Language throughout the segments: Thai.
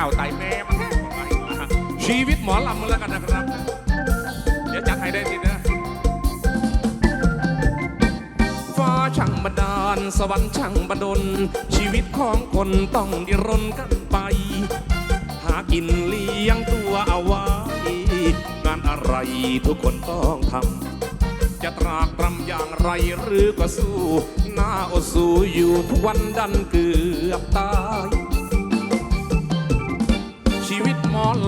ก่าวไตแม่มันชีวิตหมอลำมาแล้วกันนะครับ เดี๋ยวจัดให้ได้ทีนะฟ้าช่างบันดาล สวรรค์ช่างบันดล ชีวิตของคนต้องดิ้นรนกันไป หากินเลี้ยงตัวเอาไว้ งานอะไรทุกคนต้องทำ จะตรากตรำอย่างไรหรือก็สู้ หน้าอดสู้อยู่ทุกวันดันเกือบตาย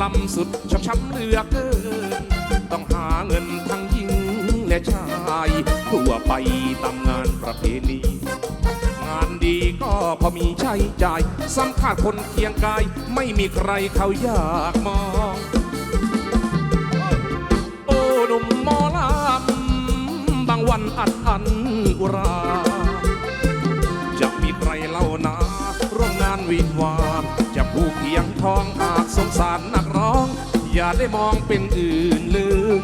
ลำสุดชอบช้ำเหลือเกิน ต้องหาเงินทั้งหญิงและชายทั่วไปตามงานประเพณี งานดีก็พอมีใช้จ่ายสัมภาคนเคียงกาย ไม่มีใครเขาอยากมอง โอ้หนุ่มมอลำบางวันอัดอันอุราจะมีใครเล่านาร่วมงานวิวา ผู้เพียงทองหากสงสารนักร้อง อย่าได้มองเป็นอื่นเลย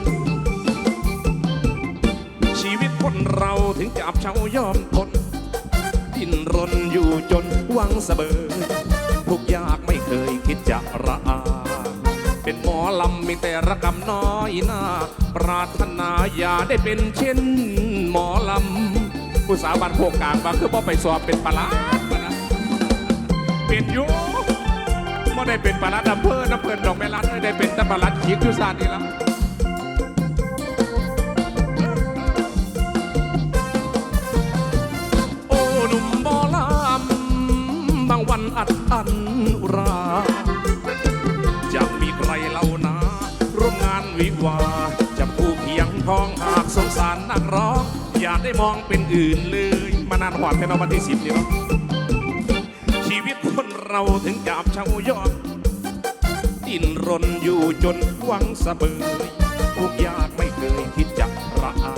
ชีวิตคนเราถึงจะอับเฉายอมทนดิ้นรนอยู่จนหวังเสมอทุกยากไม่เคยคิดจะระอาเป็นหมอลำมีแต่ระกำน้อยหน้า ปรารถนาอย่าได้เป็นเช่นหมอลำผู้สาวบ้านโพกกลางบางคือพ่ไปสอบเป็นปลาร้าดมานะเป็นอยู ไม่ได้เป็นปลาลัดอำเภอน้ำเพลินดอกแม่ลัดไม่ได้เป็นแต่ปลาลัดขีดยุซานนี่ละโอ้หนุ่มบอลำบางวันอัดอันอุราจะมีใครเล่านาร่วมงานวิวาจะผู้เพียงทองหากสงสารนักร้อง อย่าได้มองเป็นอื่นเลย มานานหวานแค่นวันที่สิบนี่เนาะชีวิตคน เราถึงจาบเช่ายอดดิ้นรนอยู่จนหวังสะเบยทุกอยากไม่เคยคิดจะระอา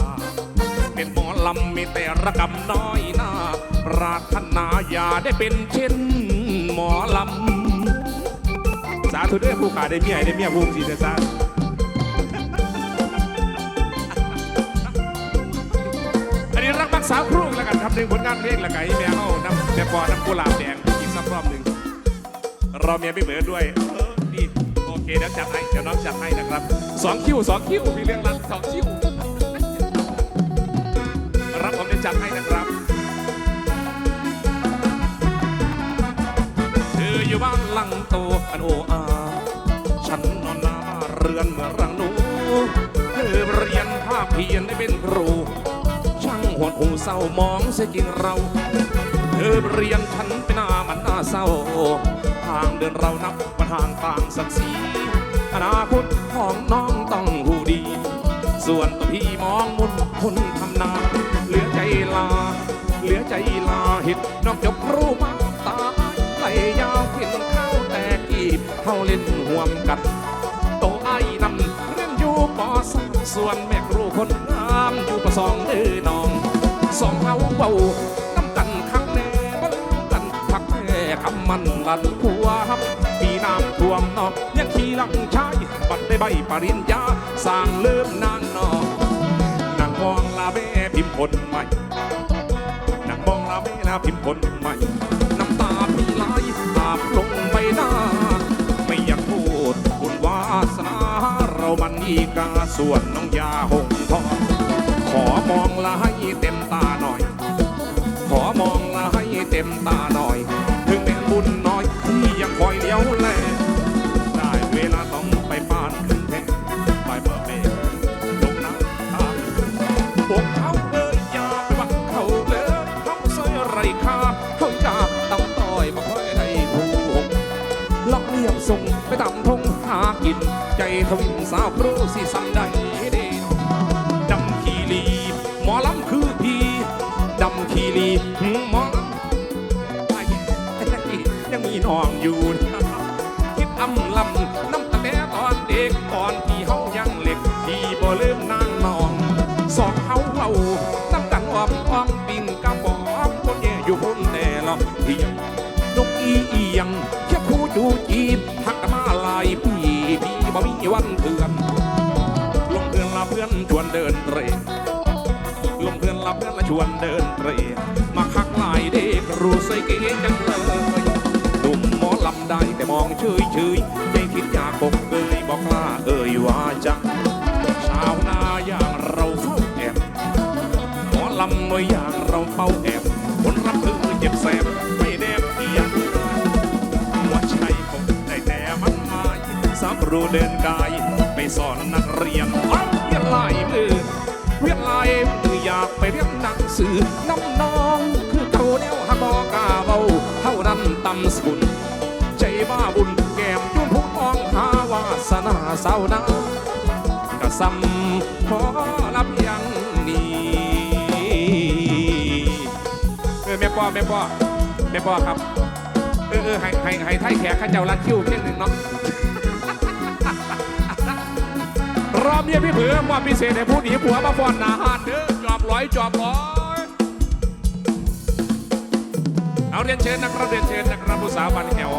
เป็นหมอลำมีแต่ระกำน้อยหน้าปรารถนาอย่าได้เป็นเช่นหมอลำ สาธุด้วยผู้ขาได้เมียให้ได้เมียภูมิสีเดซ่าอันนี้รักมักสาวครุ่งแล้วกันทำหนึ่งผลงานเพลงล้วกันให้แม่เขาน้ำแม่ปอน้ำกุหลาบแดงอีกสักรอบหนึ่ง รอเมียพี่เบิร์ดด้วย เออดีโอเคเดี๋ยวจัดให้เดี๋ยวน้องจัดให้นะครับสองคิวสองคิวมีเรื่องรันสองคิวรับผมจะจัดให้นะครับเธออยู่บ้านหลังโตอันโออาฉันนอนหน้าเรือนเมื่อรังหนูเธอเรียนภาพเพียนได้เป็นครูช่างหดหูเศร้ามองเสียจริงเรา เธอเรียนฉันเป็นหน้ามันหน้าเศร้า ทางเดินเรานับว่าทางต่างศักดิ์ศรีอนาคตของน้องต้องหูดี ส่วนตัวพี่มองมุนคนทำนาเหลือใจลา เหลือใจลาห็ดน้อกจบครูมาตายไหลยาวขึ้นข้าวแต่กีบเข้าเล่นห่วมกันโตไอ้นั่นเรียนอยู่ปอสามส่วนแม่ครูคนงามอยู่ปอสองเด้อน้องสองเฮาเบา คำมันลันผัวฮับปีน้ำท่วมนอกยังขี่หลังชายบัดได้ใบปริญญาสร้างเริ่มนางนอกนางมองลาแม่พิมพ์ผลใหม่นางมองลาเวลาพิมพ์ผลใหม่น้ำตาพี่ไหลอาบลงใบหน้า ไม่อยากพูดบุญวาสนาเรามันอีกาส่วนน้องยาหงทองขอมองลาให้เต็มตาหน่อย ขอมองลาให้เต็มตาหน่อย ถึ พี่วันเถื่อน ลงเพื่อนละเพื่อนชวนเดินเตรลงเพื่อนละเพื่อนละชวนเดินเตรมาคักลายเด็กรู้ใส่เก๋จังเลยหนุ่มหมอลำได้แต่มองเฉยเฉยๆไม่คิดอยากปกเกยบอกลาเอ่ยว่าจะชาวนาอย่างเราเฝ้าแอบหมอลำน้อยอย่างเราเฝ้าแอบ รูเดินกาย ไปสอนนักเรียนเอาเวียนลายมือเวียนลายมืออยากไปเรียนหนังสือน้ำน้องคือเก่าแนวฮักบอกาเบาเท่านั้นตำสกุลใจบ้าบุญแก้มยุ่นผู้มองหาวาสนาสาวนากระซำพอรับยังนี้เออแม่ป้อแม่ป้อแม่ป้อครับเออเออให้ให้ให้ไทยแขกข้าเจ้าลัดคิวเพียงหนึ่งเนาะ รอบนี้พี่เผือว่าพิเศษให้ผู้หนีผัวมาฟอนหนาหานเด้อจอบร้อยจอบร้อยเอาเรียนเชิญนะครับเรียนเชิญนะครับผู้สาวบันแถว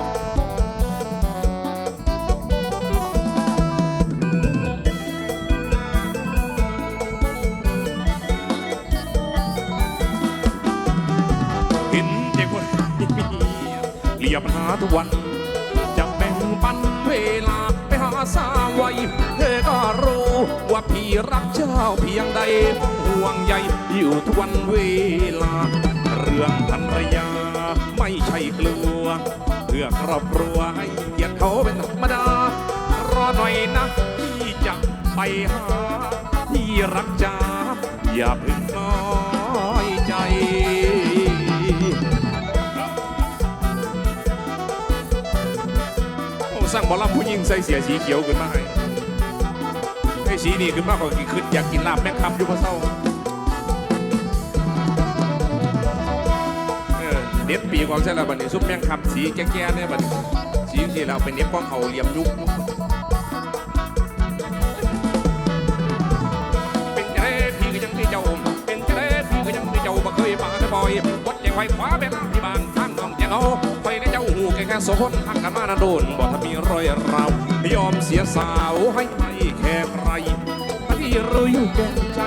เห็นเด็กคนเรียบหาทุกวันจะแบ่งปันเวลาไปหาสาว พี่รักเจ้าเพียงใดห่วงใยอยู่ทุกวันเวลา เรื่องภรรยาไม่ใช่กลัว เพื่อครอบครัวให้เกียรติเขาเป็นธรรมดารอหน่อยนะพี่จะไปหาที่รักจ้าอย่าเพึ่งน้อยใจสร้างบอลลัมผู้หญิงใส่เสียสีเขียวขึ้นมาให้ อ้สีนี่ขึ้นมากกว่ากี่ขึ้นอยากกินลาบแม่งคำอยู่พะเศร้าเออเด็ดปีกของใช่แล้วบัดนี้ซุปแม่งคำสีแก่ๆเนี่ยบัดสีที่เราเป็นเด็ดของเขาเหลี่ยมยุกเป็นจะได้พี่ก็ยังมีเจ้าเป็นจะได้พี่ก็ยังมีเจ้าบ่เคยมาได้บ่อยวัดใจไฟฟ้าแม่น้ำที่บ้านข้างน้องแจงเอา ไปในเจ้าหูแค่แค่โซนหักกันมานาโดนบอกถ้ามีรอยเรายอมเสียสาวให้ไม่แค่ใครพี่รู้อยู่แก่ใจ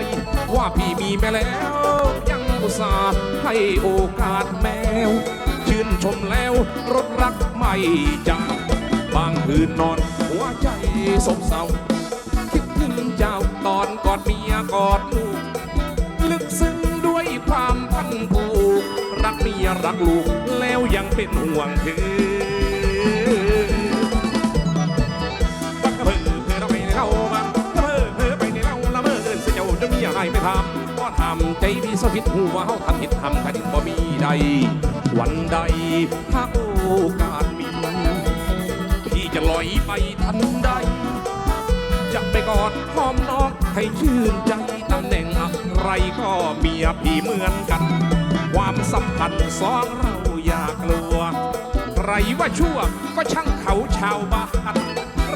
ว่าพี่มีแม่แล้ว ยังอุตส่าห์ให้โอกาสแมว ชื่นชมแล้วรถรักไม่จางบางคืนนอน หัวใจสบเศร้าคิดถึงเจ้าตอนกอดเมียกอดลูกลึกซึ้งด้วยความพันผู รักเมียรักลูกแล้วยังเป็นห่วงเธอบักกะเพื่อเพื่อเราไปในเล่าบ้างกะเพื่อเพื่อไปในเล่าละเมอเดินเสียเจ้าจะมีอะไรไปทำก็ทำใจพี่สะพิดหูว่าเขาทำผิดทำคดีบ่มีใด วันใดถ้าโอกาสมีพี่จะลอยไปทันใดจะไปกอดหอมน้องให้ชื่นใจตำแหน่งอะไรก็เมียพี่เหมือนกัน ความสัมพันธ์สองเราอย่ากลัว ใครว่าชั่วก็ช่างเขาชาวบ้าน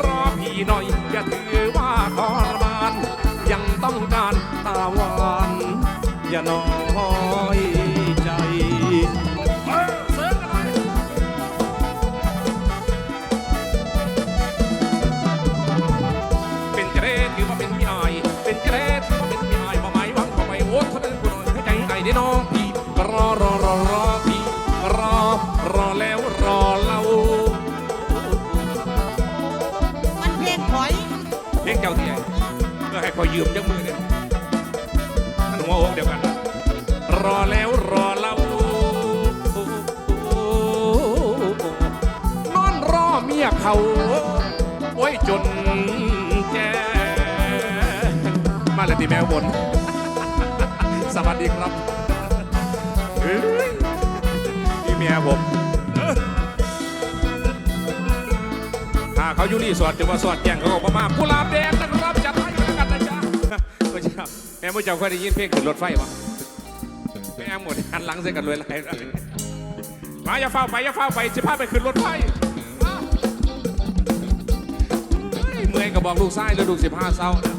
รอพี่หน่อยอย่าถือว่าทรมาน ยังต้องการตาหวานอย่าน้อย ยยืมจังมือเนี่ยท่านหัวอกเดียวกัน รอแล้วรอเรานอนรอเมียเขาโอ้ยจนแจมาเลยที่แมวบน สวัสดีครับเฮ้ยนี่เมียผมเอ้อถ้าเขาอยู่รีสอร์ทจะมาสอดแจ้งเขาบอกมากุหลาบแดงนะครับ ม่เมื่อเช้าเคยได้ยินเพลงขึ้นรถไฟวะแม่หมดหันหลังใส่กันเลยไรมาอย่าเฝ้าไปอย่าเฝ้าไปจะพาไปขึ้นรถไฟเมื่อยก็บอกลูกชายแล้วลูกสิบห้าเศร้านะ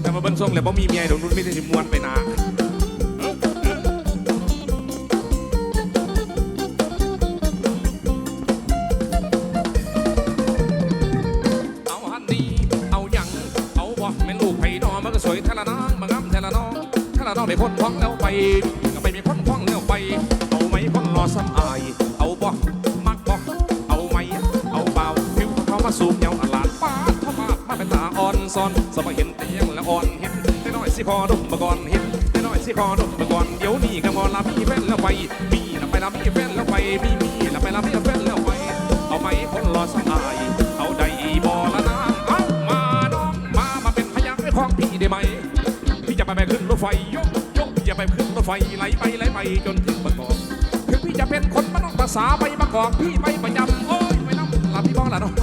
แต่มาเบิ้งส่งเลยบ่มีเมียตรงนู้นไม่ได้สิมวนไปนาเอา เะน้องไปพ้นพ้องแล้วไปไมีพ้นพ้องแล้วไป เอาไหมพ้นรอซ้ำอาย เอาบ่มักบ่เอาไม้เอาเบาผิวเขามาสูงเงาหลานป้าเขามามาเป็นตาอ่อนซอนสมัยเห็นเตียงและอ่อนเห็นแต่น้อยสิพอดมมาก่อนเห็นแต่น้อยสิพอดมมาก่อนเดี๋ยวนี้ก็มอลามีแฟนแล้วไปมีนะไปลามีแฟนแล้วไปมีมีนะไปลามีแฟนแล้วไป เอาไม้พ้นรอซ้ำอาย เอาใดบ่ละนะเอามาดมมามาเป็นพยัานไม่พ้องพี่ได้ไหม ที่จะไปแบกขึ้นรถไฟ ไฟไหลไปไหลไปจนถึงบางกอกถึงพี่จะเป็นคนบ้านนอกภาษาไปบางกอกพี่ไม่ประจำโอ้ยไม่น้ำลาพี่บ้องละน้อง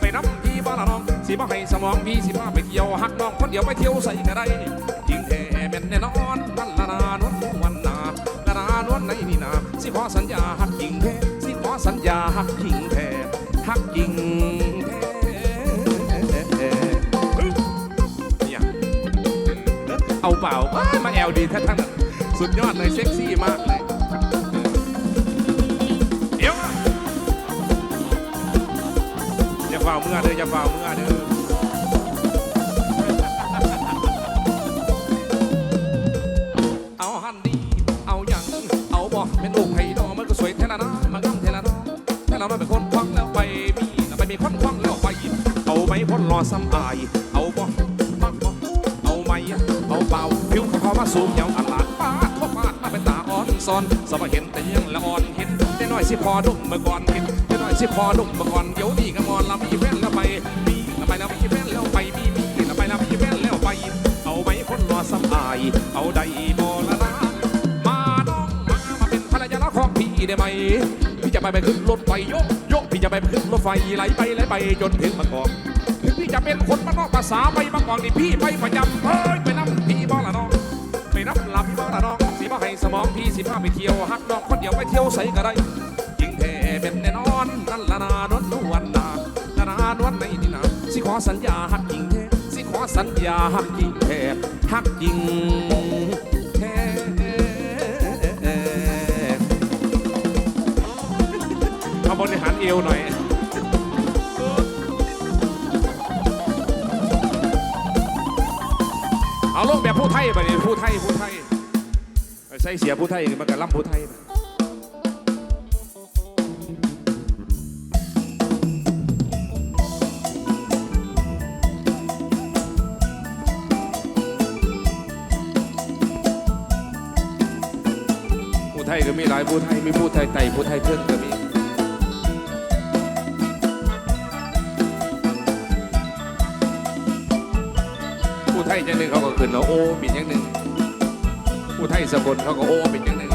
ไปน้ำพี่บ้องละน้องสิบ้าให้สมองพี่สิบ้าไปเที่ยวหักน้องคนเดียวไปเที่ยวใส่ก็ได้จริงแท้แม่นแน่นอนวันละนานวลวันนาละนานวลในนี่นาสิขอสัญญาหักจริงแท้สิขอสัญญาหักจริงแท้หักจริงแท้เนี่ยเอาเปล่ามาแอลดีท่านทั้งนั้น สุดยอดเลยเซ็กซี่มากเลยเดี๋ยวนะอย่าฝ่าเมื่อเด้ออย่าฝ่าเมื่อเด้อเอาหันดี เอาอย่างเอาบ่เป็นลูกไผ่ดอมันก็สวยแท้ละนะมันงามแท้ละนะแท้ละนะเป็นคนควังแล้วไปมีแล้วไปมีคนควังแล้วไปเอาไหมคนรอซ้ำอาย เอาบ่มักบ่เอาไหมเอาเบาผิวขาเขามาสูงเหยาวอันลา ซอนสมาเห็นแต่ยังละอ่อนเห็นได้น้อยสิพอดุมเมื่อก่อนเห็นได้น้อยสิพอดุมเมื่อก่อนเดี๋ยวนี้ก็มอนลำอีแฟนแล้วไปมีแล้วไปแล้วมีแฟนแล้วไปมีมีแล้วไปแล้วมีแฟนแล้วไปเอาไหมคนรอซ้ำอาย เอาใดบอละนะมาน้องมามาเป็นภรรยาของพี่ได้ไหมพี่จะไปไปขึ้นรถไฟยกยกพี่จะไปขึ้นรถไฟไหลไปไหลไปจนถึงบางกอกถึงพี่จะเป็นคนบ้านอกภาษาไปบางกอกนี่พี่ไปประจำเฮ้ยไปน้ำพี่บ้าละน้องไปน้ำหลับพี่บ้าละน้อง สีบ้าให้สมองพี่สิพาไปเที่ยวฮักนองคนเดียวไปเที่ยวใส่ก็ได้ยิงแท้เป็นแน่นอนนั่นละนานวลนวลนาละนานวลในนี่นาสิขอสัญญาฮักยิงแท้สิขอสัญญาฮักยิงแท้ฮักยิงแท้เอาบริหารเอวหน่อยเอาลงแบบผู้ไทยไปเลยผู้ไทยผู้ไทย ใส่เสียผู้ไทยมันก็ล่ำผู้ไทยไปผู้ไทยก็มีหลายผู้ไทยมีผู้ไทยไต่ผู้ไทยเทิงก็มีผู้ไทยอย่างหนึ่งเขาก็ขึ้นแล้วโอ้เป็นอย่างหนึ่ง ผู้ไทยสกลเขาก็โอ้เป็นอย่างหนึ่ง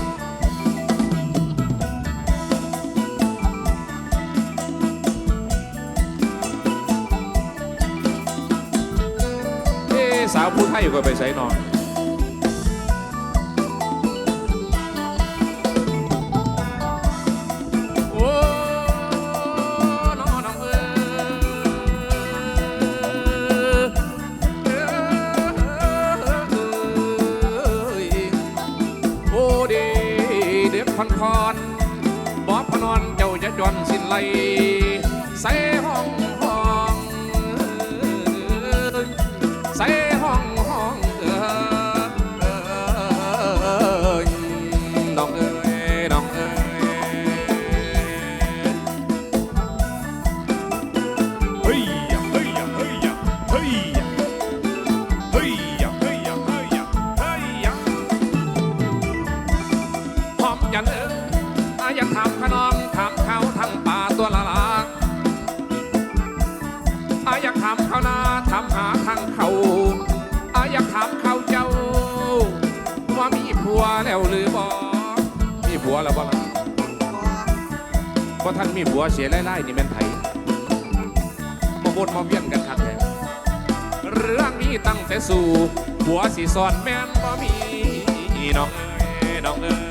เอ๊สาวผู้ไทยก็ไปใส่นอน จวนสิ้นไหล ผัวแล้วบ่ล่ะเพราะท่านมีผัวเสียไล่ๆนี่แม่นไผมาบนมาเวียนกันคักแท้เรื่องนี้ตั้งแต่สู่หัวสีสอนแม่นบ่มีน้องเอ้ยน้องเอ้ย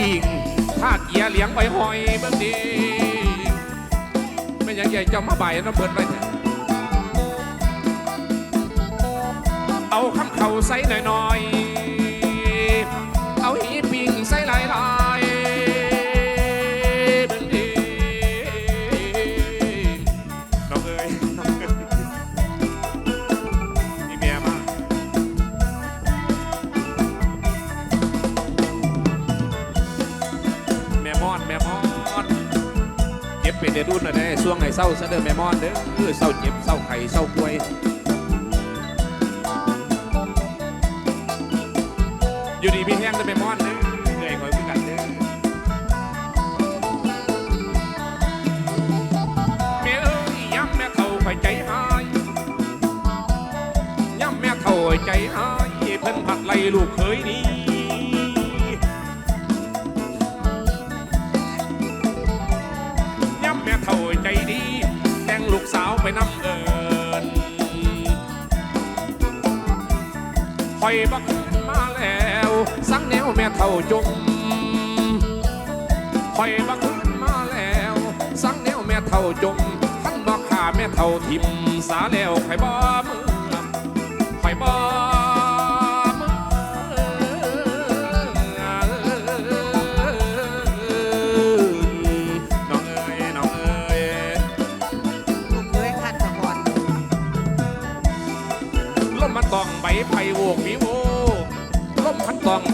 นหีปิงถ้าเกียร์เลี้ยงไปหอยเบิ่งดีไม่อยังใหญ่เจ้ามาใบายน้ำเบิดไปเอาคำเข่าใส่หน่อยๆ ดือดรุ่นน่ะเด้ช่วงให้เศร้าซะเด้อแม่มอนเด้อคือเศร้าเจ็บเศร้าไข้เศร้าป่วยอยู่ดีพี่แห้งจะไปมอนเด้อเหนื่อยคอยคือกันเด้อแม่เอ้ยย้ำแม่เท่าคอยใจหายย้ำแม่เท่าใจหายเพิ่นผักไล่ลูกเคยนี้ นำเอิญคอยบักมาแล้ว สังแนวแม่เท่าจมคอยบักมาแล้ว สังแนวแม่เท่าจมท่านบอกขาแม่เท่าทิมสาแล้วคอยบ่มือคอยบ่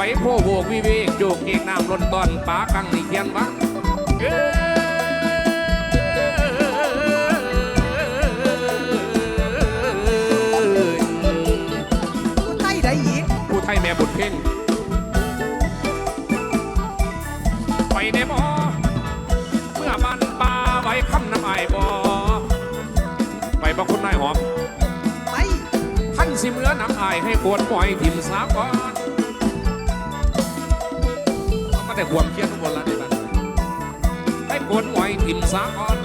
องใบโพโวกวิเวกโยกเกกน้ำล้นตอนปากังนี่เขียนวะเอ้ยผู้ใต้ได้อีกผู้ไทยแม่บุญเพ่งไปในบ่อเมื่อมันปลาไว้คำน้ำไอายบ่ไปบ่คุณนายหอม ไป ท่านสิเมื่อน้ำอายให้ปวดปล่อยถิ่มสาก่อน แต่ควมเครียดทุกคนละนี่บ้านให้ปวดปล่อยถิ่มสาก่อน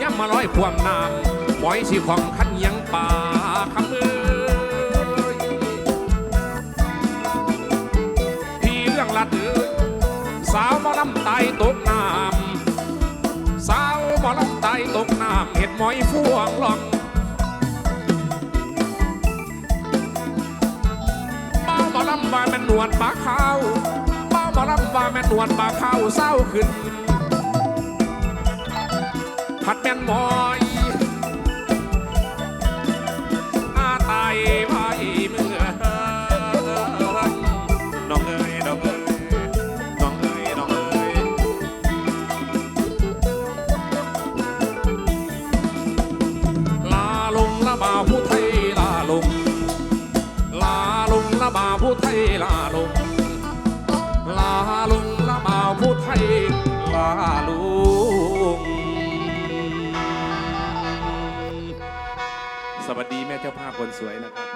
ย่ำมาร้อยควมน้ำปล่อยสิของขันยังป่าคำมือพี่เรื่องลัดเอ้ยสาวมอลำตายตกน้ำสาวมอลำตายตกน้ำเห็ดหมอยฟ่วงหลองเป้ามอลำว่าแม่นหนวดปลาขาวเป้า อลำว่าแม่นหนวลมาเขาเศร้าขึ้น ผัดแม่นหมอย เจ้าภาพคนสวยนะครับ